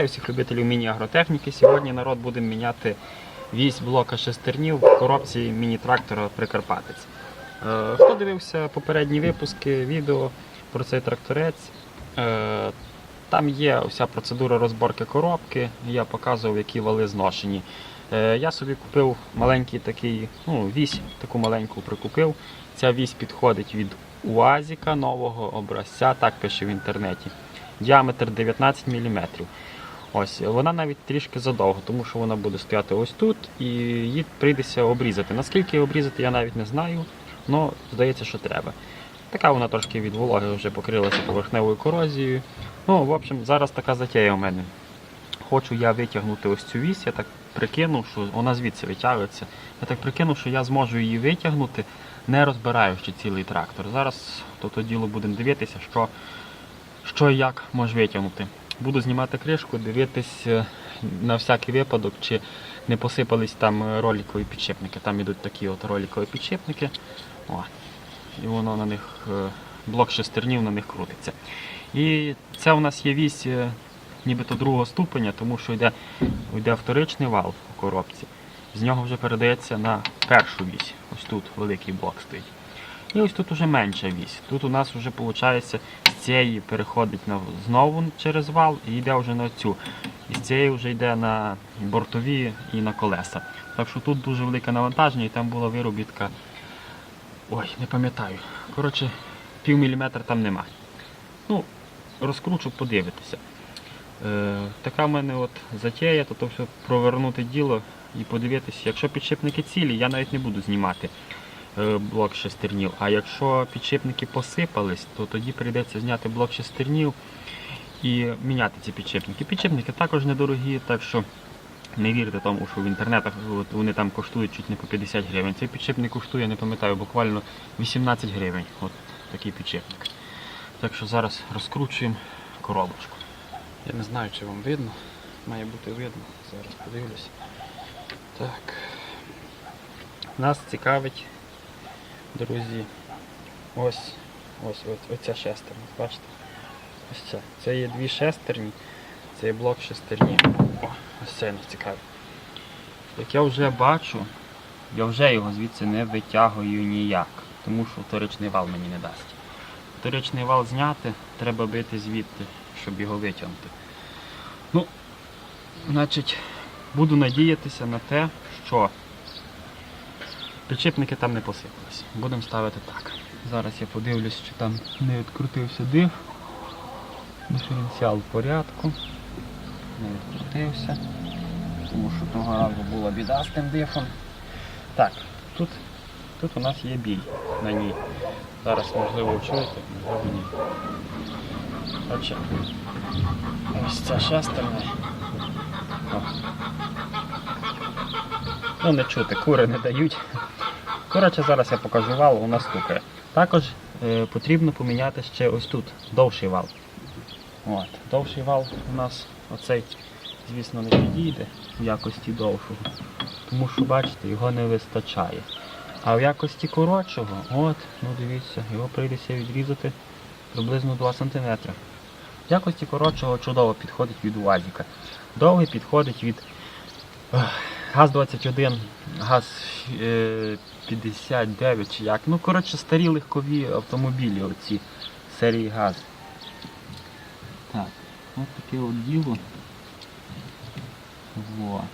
Вітаю всіх любителів міні-агротехніки. Сьогодні народ будемо міняти вісь блока шестернів в коробці міні-трактора Прикарпатець. Е, Хто дивився попередні випуски відео про цей тракторець? е, Там є вся процедура розборки коробки, я показував, які вали зношені. Е, Я собі купив маленький такий, ну, вісь, таку маленьку прикупив. Ця вісь підходить від УАЗіка нового образця, так пише в інтернеті. Діаметр 19 мм. Ось, вона навіть трішки задовго, тому що вона буде стояти ось тут і її прийдеться обрізати. Наскільки обрізати, я навіть не знаю, але здається, що треба. Така вона трошки від вологи вже покрилася поверхневою корозією. Ну, в общем, зараз така затея у мене. Хочу я витягнути ось цю вісь, я так прикинув, що вона звідси витягується. Я так прикинув, що я зможу її витягнути, не розбираючи цілий трактор. Зараз то, діло будемо дивитися, що, що і як може витягнути. Буду знімати кришку, дивитись е, на всякий випадок, чи не посипались там роликові підшипники. Там ідуть такі от роликові підшипники. О, і воно на них, е, блок шестернів на них крутиться. І це у нас є вісь е, нібито другого ступеня, тому що йде, йде вторичний вал у коробці. З нього вже передається на першу вісь. Ось тут великий блок стоїть. І ось тут уже менша вісь. Тут у нас вже виходить цієї переходить на знову через вал і йде вже на цю. І з цієї вже йде на бортові і на колеса. Так що тут дуже велике навантаження і там була виробітка. Ой, не пам'ятаю. Коротше, пів міліметра там нема. Ну, розкручу, подивитися. Е, така в мене от затея, то, то все провернути діло і подивитися. Якщо підшипники цілі, я навіть не буду знімати блок шестернів. А якщо підшипники посипались, то тоді прийдеться зняти блок шестернів і міняти ці підшипники. Підшипники також недорогі, так що не вірте тому, що в інтернетах вони там коштують чуть не по 50 гривень. Цей підшипник коштує, не пам'ятаю, буквально 18 гривень. От такий підшипник. Так що зараз розкручуємо коробочку. Я не знаю, чи вам видно. Має бути видно. Зараз подивлюсь. Так. Нас цікавить, друзі, ось, ось, ось оця шестерня. Бачите? Ось ця. Це є дві шестерні, це є блок шестерні. О, ось це нас цікавить. Як я вже бачу, я вже його звідси не витягую ніяк, тому що вторичний вал мені не дасть. Вторичний вал зняти, треба бити звідти, щоб його витягнути. Ну, значить, буду надіятися на те, що підшипники там не посипались. Будемо ставити так. Зараз я подивлюсь, чи там не відкрутився диф. Диференціал в порядку. Не відкрутився. Тому що того разу була біда з тим дифом. Так, тут, тут у нас є бій на ній. Зараз можливо чуєте, можливо ні. Отже, ось ця шестерня. Ну не чути, кури не дають. Коротше, зараз я покажу вал, у нас стукає. Також е, потрібно поміняти ще ось тут довший вал. От, довший вал у нас оцей, звісно, не підійде в якості довшого. Тому що, бачите, його не вистачає. А в якості коротшого, от, ну дивіться, його прийдеться відрізати приблизно 2 см. В якості коротшого чудово підходить від УАЗіка. Довгий підходить від ГАЗ-21, ГАЗ-59 чи як. Ну, коротше, старі легкові автомобілі оці серії ГАЗ. Так, ось таке от діло. Во.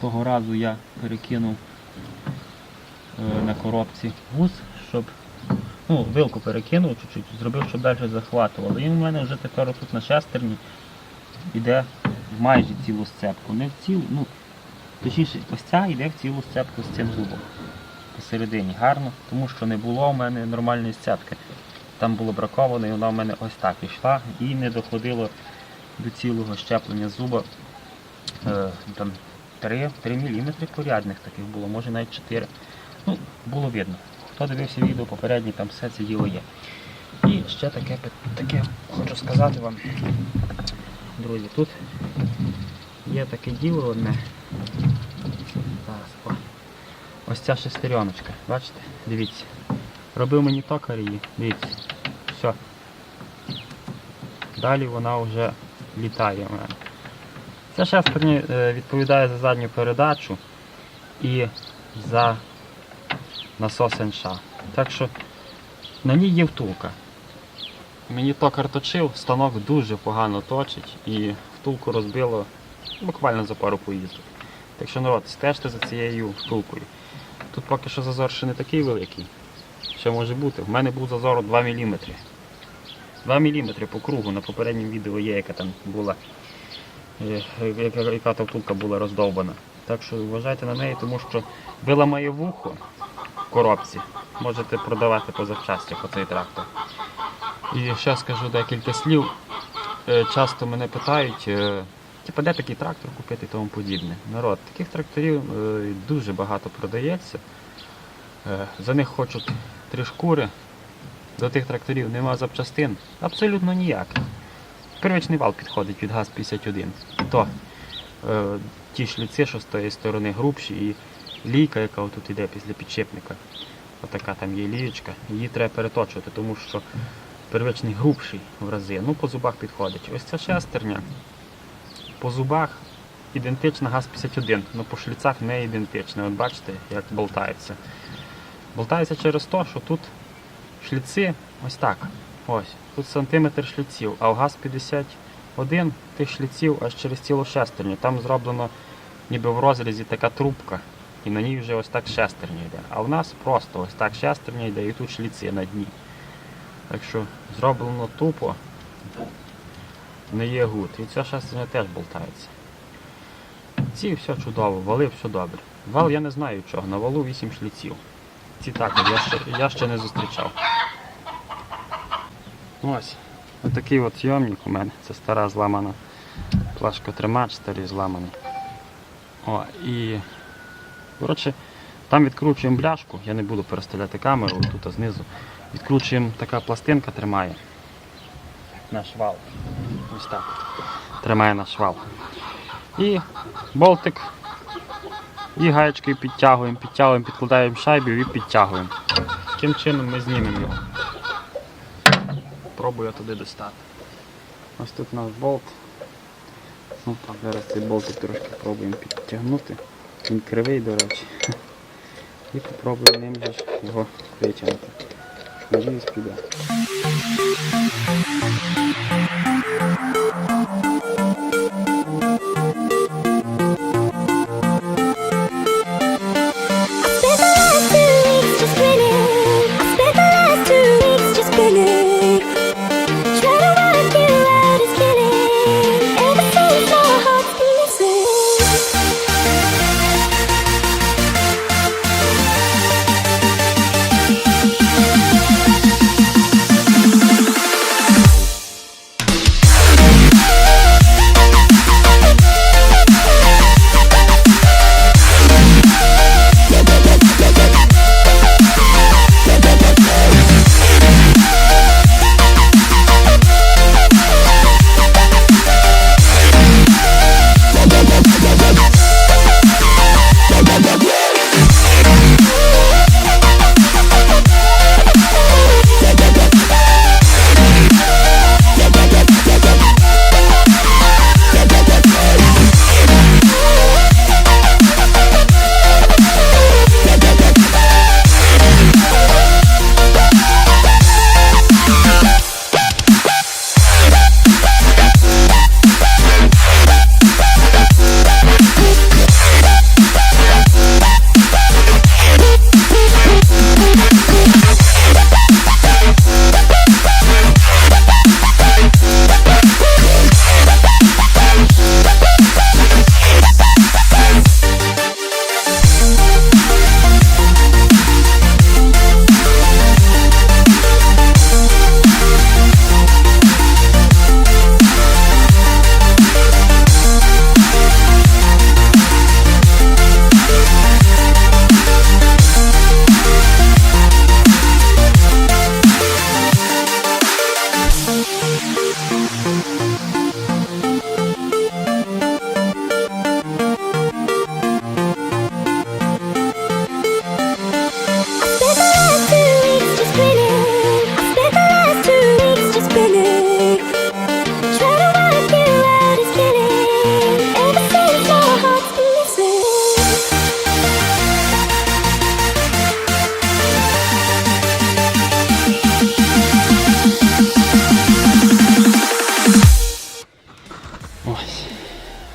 Того разу я перекинув е, на коробці гуз, щоб ну, вилку перекинув чуть-чуть, зробив, щоб далі захватувало. І в мене вже тепер тут на шестерні йде майже цілу сцепку. Не в цілу, ну, точніше, ось ця йде в цілу сцепку з цим зубом. Посередині гарно, тому що не було в мене нормальної сцепки. Там було браковано і вона в мене ось так йшла і не доходило до цілого щеплення зуба. Е, там 3, 3 мм порядних таких було, може навіть 4. Ну, було видно. Хто дивився відео попереднє, там все це діло є. І ще таке, таке хочу сказати вам, друзі, тут є таке діло одне. Ось ця шестереночка, бачите? Дивіться. Робив мені токар її, дивіться. Все. Далі вона вже літає в мене. Ця шестерня е, відповідає за задню передачу і за насос НШ. Так що на ній є втулка. Мені токар точив, станок дуже погано точить і втулку розбило буквально за пару поїздок. Так що народ, стежте за цією втулкою. Тут поки що зазор ще не такий великий. Ще може бути. В мене був зазор 2 мм. 2 мм по кругу на попередньому відео є, яка там була, е, яка, яка та втулка була роздовбана. Так що вважайте на неї, тому що виламає вухо в коробці. Можете продавати по запчастях оцей трактор. І ще скажу декілька слів. Е, Часто мене питають, е, типу, де такий трактор купити і тому подібне. Народ, таких тракторів е, дуже багато продається. Е, За них хочуть три шкури. До тих тракторів нема запчастин. Абсолютно ніяк. Первичний вал підходить від ГАЗ-51. То е, ті шліци, що з тої сторони грубші, і лійка, яка отут іде після підшипника. Отака там є лієчка. Її треба переточувати, тому що первичний грубший в рази. Ну, по зубах підходить. Ось ця шестерня. По зубах ідентична ГАЗ-51, але по шліцах не ідентична. От бачите, як болтається. Болтається через те, що тут шліци ось так. Ось. Тут сантиметр шліців, а в ГАЗ-51 тих шліців аж через цілу шестерню. Там зроблено ніби в розрізі така трубка. І на ній вже ось так шестерня йде. А в нас просто ось так шестерня йде і тут шліци на дні. Так що зроблено тупо, не є гуд. І ця шестерня теж болтається. Ці все чудово, вали все добре. Вал я не знаю чого, на валу 8 шліців. Ці також я ще, я ще не зустрічав. Ось. Отакий от йомник у мене. Це стара зламана плашкотримач, старий зламаний. О, і коротше, там відкручуємо бляшку, я не буду переставляти камеру, тут знизу. Відкручуємо така пластинка тримає наш вал. Ось так. Тримає наш вал. І болтик. І гаєчкою підтягуємо, підтягуємо, підкладаємо шайбів і підтягуємо. Таким чином ми знімемо його. Пробую туди достати. Ось тут наш болт. Ну так, зараз цей болтик трошки пробуємо підтягнути. Він кривий, до речі. І попробуємо ним же його витягнути. Надіюсь, піде.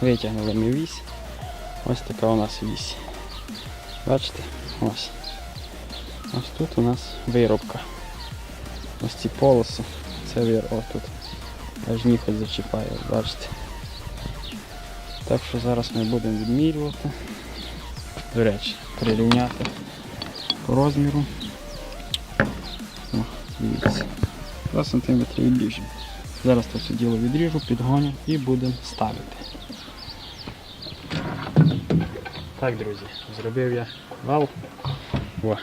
Витягнули ми вісь. Ось така у нас вісь. Бачите? Ось. Ось тут у нас виробка. Ось ці полоси. Це вир, ось тут. Аж ніхоть зачіпає, бачите. Так що зараз ми будемо відмірювати. До речі, прирівняти по розміру. О, дивіться. 2 см відріжемо. Зараз це все діло відріжу, підгоню і будемо ставити. Так, друзі, зробив я вал. О.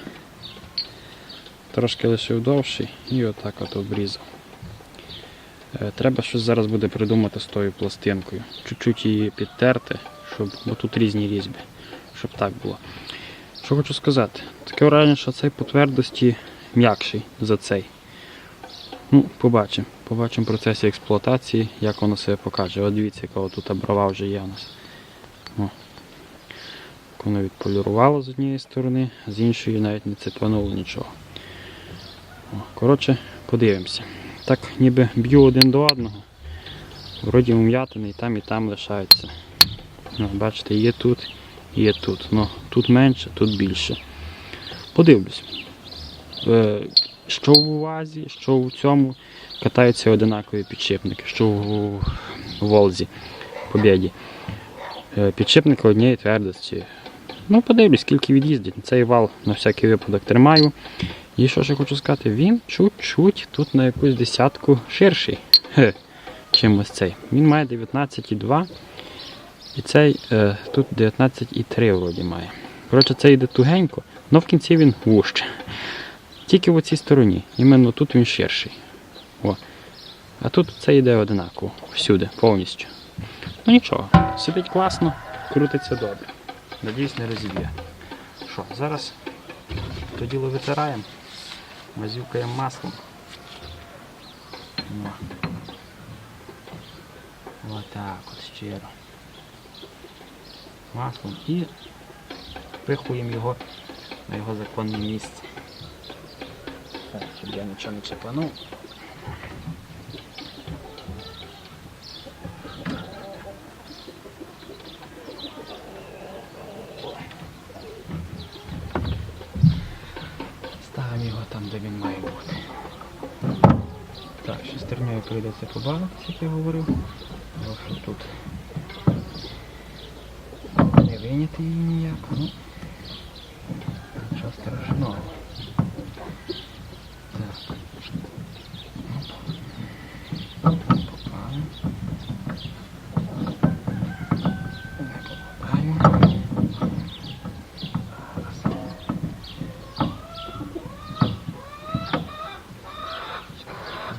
Трошки лишив довший і отак от обрізав. Е, Треба щось зараз буде придумати з тою пластинкою. Чуть-чуть її підтерти, щоб, бо тут різні різьби, щоб так було. Що хочу сказати? Таке враження, що цей по твердості м'якший за цей. Ну, побачимо. Побачимо в процесі експлуатації, як воно себе покаже. От дивіться, яка тут брова вже є у нас. Воно відполірувало з однієї сторони, з іншої навіть не цепануло нічого. Коротше, подивимося. Так ніби б'ю один до одного. Вроді вм'ятини і там і там лишаються. Ну, бачите, є тут, є тут. Ну, тут менше, тут більше. Подивлюсь. Е, що в УАЗі, що в цьому катаються одинакові підшипники, що в Волзі, Побєді. Е, Підшипники однієї твердості. Ну, подивлюсь, скільки від'їздять. Цей вал на всякий випадок тримаю. І що ж я хочу сказати, він чуть-чуть тут на якусь десятку ширший, Хе, чим ось цей. Він має 19,2 і цей е, тут 19,3 вроді має. Коротше, це йде тугенько, але в кінці він вужче. Тільки в цій стороні. Іменно тут він ширший. О. А тут це йде одинаково. Всюди, повністю. Ну нічого, сидить класно, крутиться добре. Надіюсь, не розіб'є. Що, зараз то діло витираємо, мазюкаємо маслом. О. Отак от щиро. Маслом і впихуємо його на його законне місце. Так, щоб я нічого не чіпанув. Прийдеться побавитися, як я говорив. Тому що тут не виняти її ніяк. Ну, нічого страшного. Так. Оп. Попали. Не попадаємо. Зараз.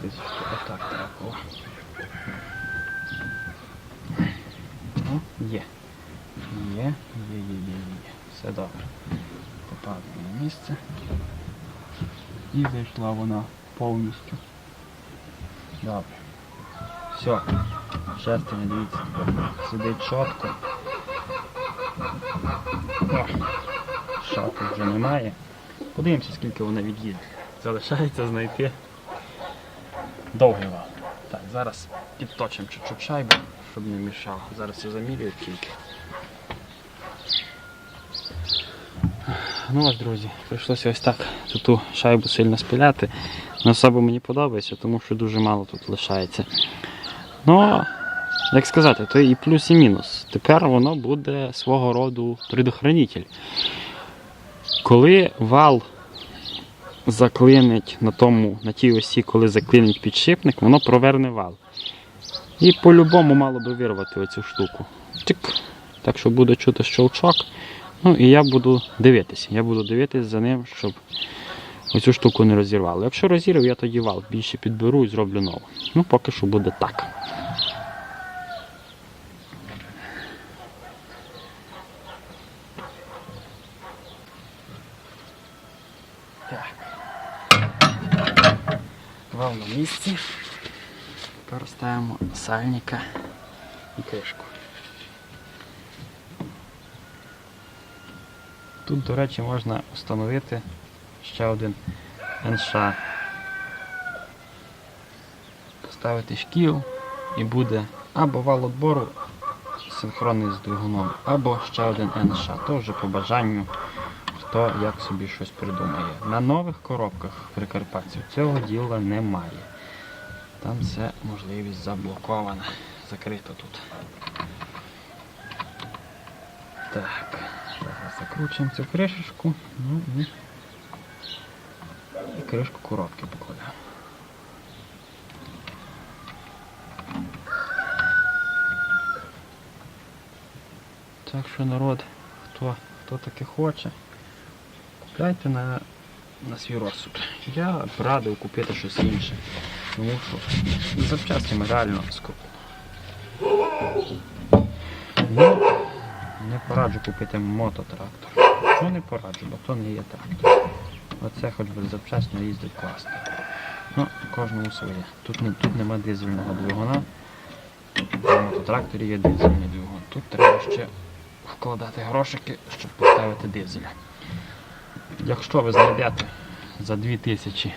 Десь ще отак треба було. О, є. Є, є, є, є, є. Все добре. Попали на місце. І вона повністю. Добре. Все. Шестерня, дивіться, сидить чітко. Шапки вже немає. Подивимося, скільки вона від'їде. Залишається знайти довгий вал. Так, зараз підточимо чуть-чуть шайбу, щоб не мішало. Зараз я замірюю тільки. Ну ось, друзі, прийшлося ось так тут ту шайбу сильно спиляти. На особо мені подобається, тому що дуже мало тут лишається. Ну, як сказати, то і плюс, і мінус. Тепер воно буде свого роду предохранитель. Коли вал заклинить на тому, на тій осі, коли заклинить підшипник, воно проверне вал. І по-любому мало би вирвати оцю штуку. Чик. Так що буде чути щелчок. Ну і я буду дивитися. Я буду дивитися за ним, щоб оцю штуку не розірвало. Якщо розірвав, я тоді вал більше підберу і зроблю нову. Ну, поки що буде так. Так. Вал на місці. Тепер ставимо сальника і кришку. Тут, до речі, можна встановити ще один НШ. Поставити шкіл і буде або вал отбору синхронний з двигуном, або ще один НШ. То вже по бажанню, хто як собі щось придумає. На нових коробках прикарпатців цього діла немає. Там все можливість заблокована, закрито тут. Так, закручуємо цю кришечку. Ну і, і кришку коробки покладемо. Так що народ, хто, хто таке хоче, купляйте на, на свій розсуд. Я б радив купити щось інше. Тому що запчастями реально скупо. Не пораджу купити мототрактор. Ну не пораджу, бо то не є трактор. Оце хоч би запчасно їздить класно. Ну, кожному своє. Тут, не, тут нема дизельного двигуна. На мототракторі є дизельний двигун. Тут треба ще вкладати грошики, щоб поставити дизель. Якщо ви знайдете за 2000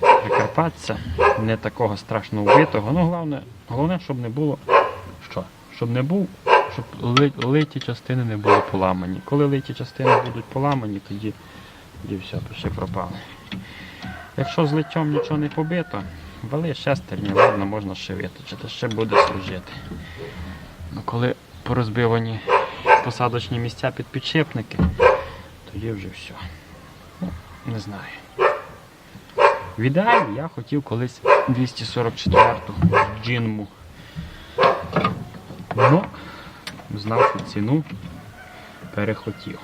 прикарпатця, не такого страшно вбитого, ну головне, головне, щоб не було що? Щоб не був, щоб литі частини не були поламані. Коли литі частини будуть поламані, тоді, тоді все, пиши пропали. Якщо з литтям нічого не побито, вали шестерні, ладно, можна ще виточити, ще буде служити. Ну, коли порозбивані посадочні місця під підшипники, тоді вже все. Ну, не знаю. В ідеалі я хотів колись 244-ту джинму. Ну, знав ціну, перехотів.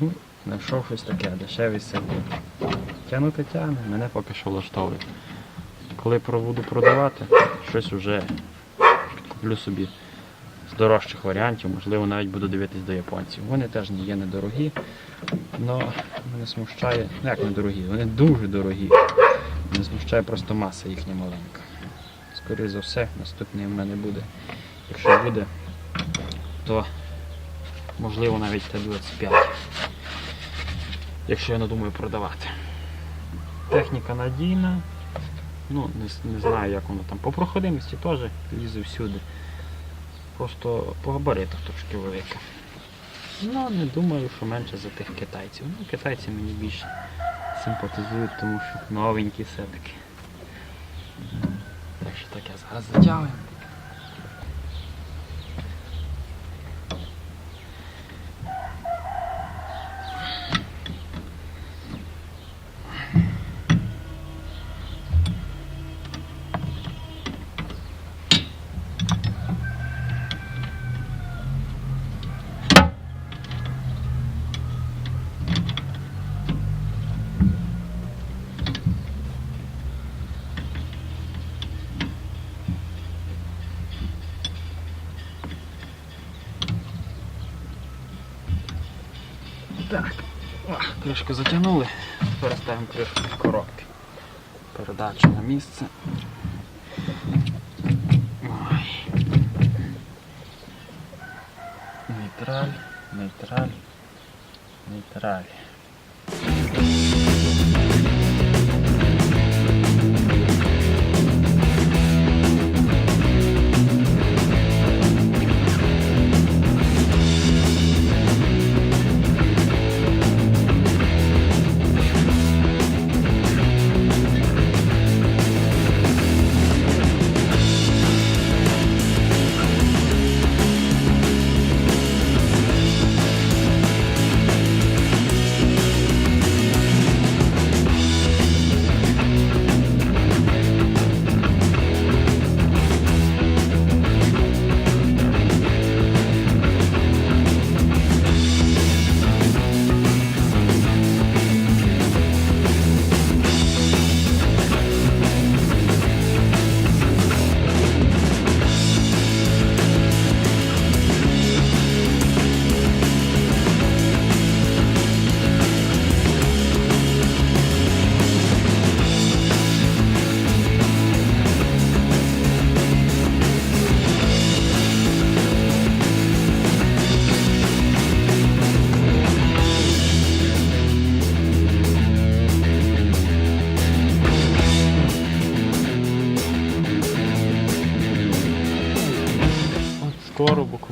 Ну, знайшов щось таке, дешевий сервіс. Тягнути тягне, мене поки що влаштовує. Коли буду продавати, щось вже підкуплю собі з дорожчих варіантів, можливо, навіть буду дивитись до японців. Вони теж є недорогі, але мене смущає, ну як недорогі, вони дуже дорогі. Мене смущає просто маса їхня маленька. Скоріше за все, наступний в мене буде. Якщо буде, то можливо навіть Т-25. Якщо я надумаю продавати. Техніка надійна. Ну, не, не знаю, як воно там. По проходимості теж лізе всюди. Просто по габаритах трошки велика. Ну, не думаю, що менше за тих китайців. Ну, китайці мені більше симпатизують, тому що новенькі все-таки. Так що таке зараз затягуємо. Так, О, затягнули, тепер ставимо кришку в коробки. Передачу на місце. Ой. Нейтраль, нейтраль, нейтраль.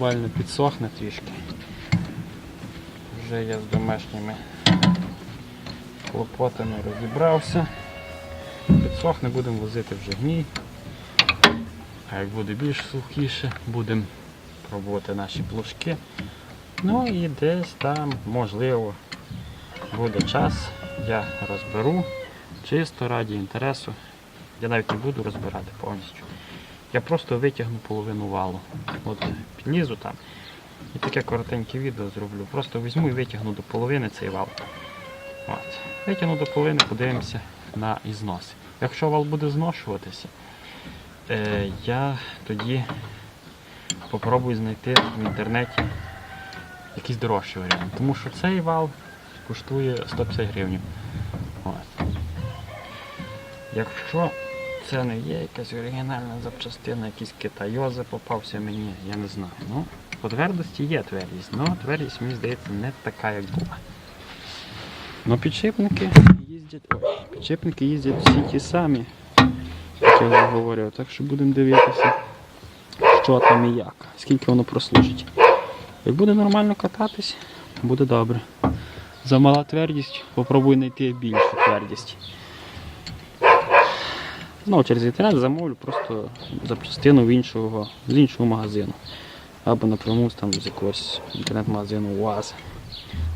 Буквально підсохне трішки. Вже я з домашніми клопотами розібрався. Підсохне, будемо возити вже гній. А як буде більш сухіше, будемо пробувати наші плужки. Ну і десь там, можливо, буде час, я розберу чисто раді інтересу. Я навіть не буду розбирати повністю. Я просто витягну половину валу. От підлізу там. І таке коротеньке відео зроблю. Просто візьму і витягну до половини цей вал. От. Витягну до половини, подивимося на ізнос. Якщо вал буде зношуватися, е, я тоді попробую знайти в інтернеті якийсь дорожчий варіант. Тому що цей вал коштує 150 гривень. От. Якщо це не є якась оригінальна запчастина, якийсь китайозе попався мені, я не знаю. Ну, по твердості є твердість, але твердість, мені здається, не така, як була. Ну, підшипники їздять. Ой, підшипники їздять всі ті самі, як я вже говорив, так що будемо дивитися, що там і як, скільки воно прослужить. Як буде нормально кататись, буде добре. Замала твердість, попробуй знайти більшу твердість. Знову через інтернет замовлю просто запчастину в іншого, з іншого магазину. Або напряму там з якогось інтернет-магазину УАЗ.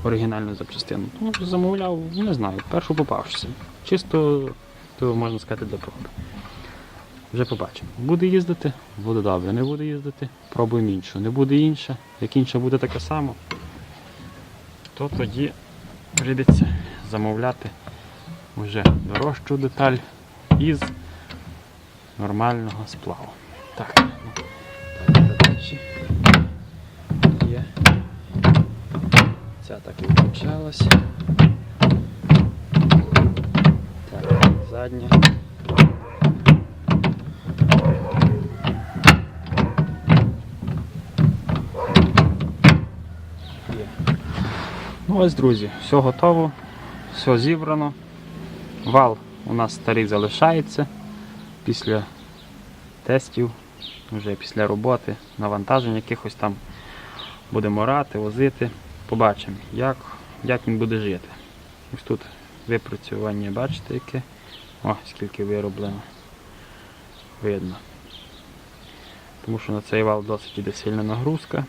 Оригінальну запчастину. Ну, замовляв, не знаю, першу попавшися. Чисто, то можна сказати, для проби. Вже побачимо. Буде їздити, буде добре. Не буде їздити, пробуємо іншу. Не буде інша. Як інша буде така сама, то тоді прийдеться замовляти вже дорожчу деталь із нормального сплаву. Так, ну, так, дальше. Є. Ця так і включалась. Так, задня. Ну ось, друзі, все готово, все зібрано. Вал у нас старий залишається після тестів, вже після роботи, навантажень якихось там будемо рати, возити. Побачимо, як, як він буде жити. Ось тут випрацювання, бачите, яке. О, скільки вироблено. Видно. Тому що на цей вал досить іде сильна нагрузка.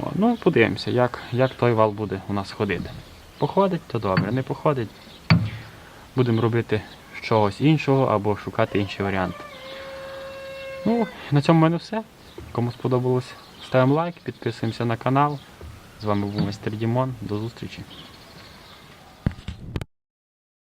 О, ну, подивимося, як, як той вал буде у нас ходити. Походить, то добре, не походить. Будемо робити чогось іншого або шукати інші варіанти. Ну, на цьому в мене все. Кому сподобалось, ставимо лайк, підписуємося на канал. З вами був мистер Дімон. До зустрічі.